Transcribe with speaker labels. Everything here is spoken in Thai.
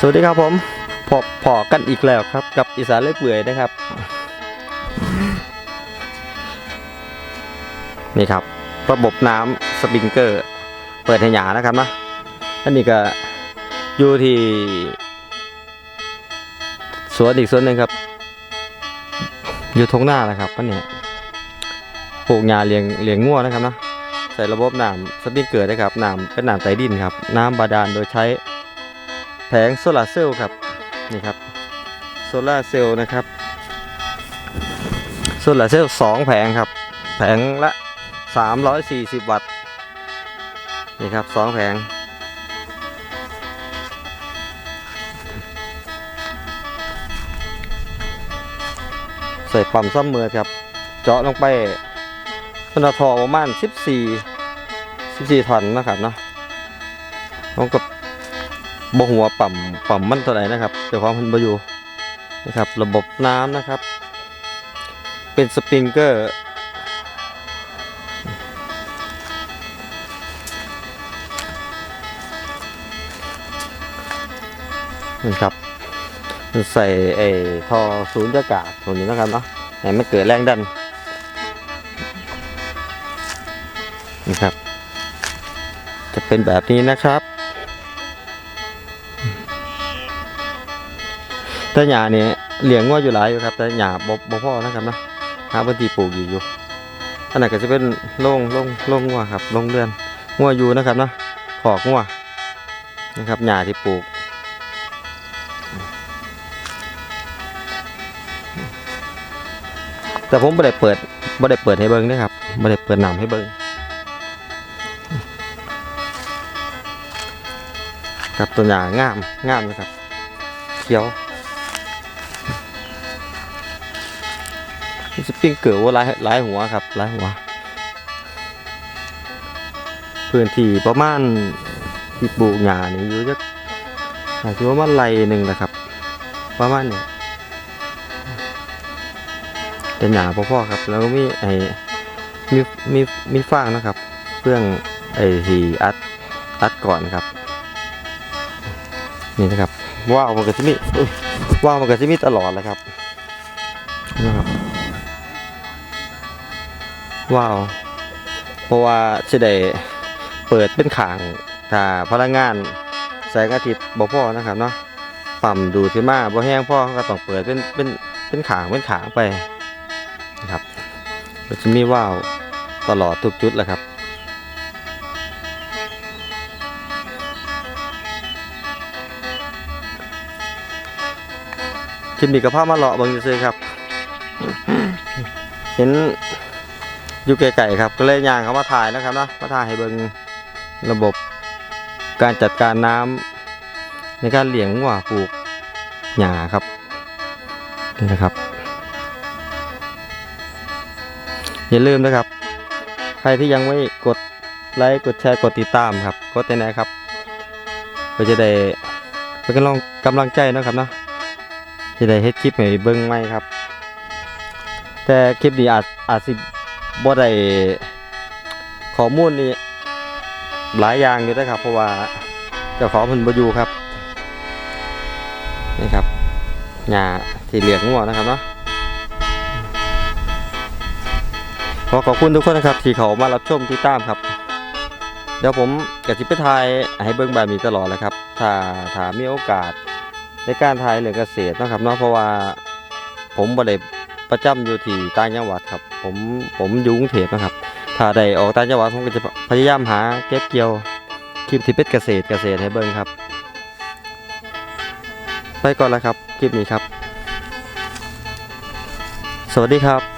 Speaker 1: สวัสดีครับผมพอพอกันอีกแล้วครับ กับอีสานเลือเปื่อยนะครับ นี่ครับ ระบบน้ำสปริงเกอร์ เปิดให้หยานะครับนะอันนี้ก็อยู่ที่สวนอีกสวนหนึ่งครับ อยู่ทงหน้านะครับอันเนี้ยปลูกหญ้าเลี้ยงเลี้ยงงัวนะครับนะใส่ระบบน้ำสปริงเกอร์นะครับน้ำเป็นน้ำใต้ดินครับ น้ำบาดาลโดยใช้ แผงโซลาเซลล์ครับนี่ครับโซลาเซลล์นะครับโซลาเซลล์สองแผงครับ แผงละ 340 วัตต์นี่ครับสองแผงใส่ปั๊มซ่อมมือครับ เจาะลงไปพนทอประมาณ 14 14ถันนะครับเนาะพร้อมกับ บ่หัวปั๊มปั๊มมันเท่าไหร่นะครับเดี๋ยวความพันบอยู่นะครับระบบน้ำนะครับ เป็นสปริงเกอร์นี่ครับใส่ไอ้ท่อสูญญากาศตัวนี้นะครับเนาะให้ไม่เกิดแรงดันนี่ครับ จะเป็นแบบนี้นะครับ แต่หญ้าเนี่ยเลี้ยงงัวอยู่หลายอยู่ครับ แต่หญ้าบ่บ่พอนะครับเนาะหาพื้นที่ปลูกอีกอยู่อันนั้นก็จะเป็นโล่งโล่งโล่งงัวครับโล่งเรือนงัวอยู่นะครับเนาะขอกงัวนะครับหญ้าที่ปลูกแต่ผมไม่ได้เปิดไม่ได้เปิดให้เบิ้งนะครับไม่ได้เปิดน้ำให้เบิ้งครับตัวหญ้างามงามนะครับเขียว สปริงเกอร์ว่าหลายหลายหัวครับหลายหัว พื้นที่ประมาณที่ปลูกหญ้านี่อยู่จะอาจจะประมาณไรหนึ่งนะครับ ประมาณนี้แต่หญ้าพ่อๆครับ แล้วก็มีไอ้มีมีมีฟางนะครับเพื่องไอ้ที่อัดอัดก่อนครับ นี่นะครับว่าวมันก็จะมีว่าวมันก็จะมีตลอดเลยครับนะครับ ว้าว เพราะว่าจะได้เปิดเป็นขางถ้าพลังงานแสงอาทิตย์บ่พอนะครับเนาะปั๊มดูดขึ้นมาบ่แห้งพอก็ต้องเปิดเป็นเป็นเป็นขางเป็นขางไปนะครับก็จะมีว้าวตลอดทุกจุดแหละครับคลิปนี้ก็พาะมาเลาะบิ่งซื่อๆครับ เห็น อยู่ไกลๆครับก็เลยย่างเขามาถ่ายนะครับนะมาถ่ายให้เบิ่งระบบการจัดการน้ำในการเลี้ยงวัวปลูกหญ้าครับนี่นะครับ อย่าลืมนะครับ ใครที่ยังไม่กดไลค์กดแชร์กดติดตามครับกดได้ไหนครับเพื่อจะได้เป็นกำลังกำลังใจนะครับเนาะจะได้เฮ็ดคลิปให้เบิ่งใหม่ครับ แต่คลิปนี้อาจอาจสิ บ่ได้ข้อมูลนี่หลายอย่างอยู่นะครับ เพราะว่าเจ้าของเพิ่นบ่อยู่ครับ นี่ครับหญ้าที่เลี้ยงงัวนะครับเนาะขอขอบคุณทุกคนนะครับที่เขามารับชมที่ตามครับ เดี๋ยวผมกสิไปถ่ายให้เบิ่งแบบนี้ตลอดเลยครับ ถ้าถ้ามีโอกาสในการถ่ายเรื่องเกษตรนะครับเนาะเพราะว่าผมบ่ได้ ประจำอยู่ที่ต่างจังหวัดครับ ผมผมอยู่กรุงเทพนะครับ ถ้าได้ออกต่างจังหวัดผมก็จะพยายามหาเก็บเกี่ยวคลิปที่เป็นเกษตรเกษตรให้เบิ่งครับ ไปก่อนแล้วครับคลิปนี้ครับ สวัสดีครับ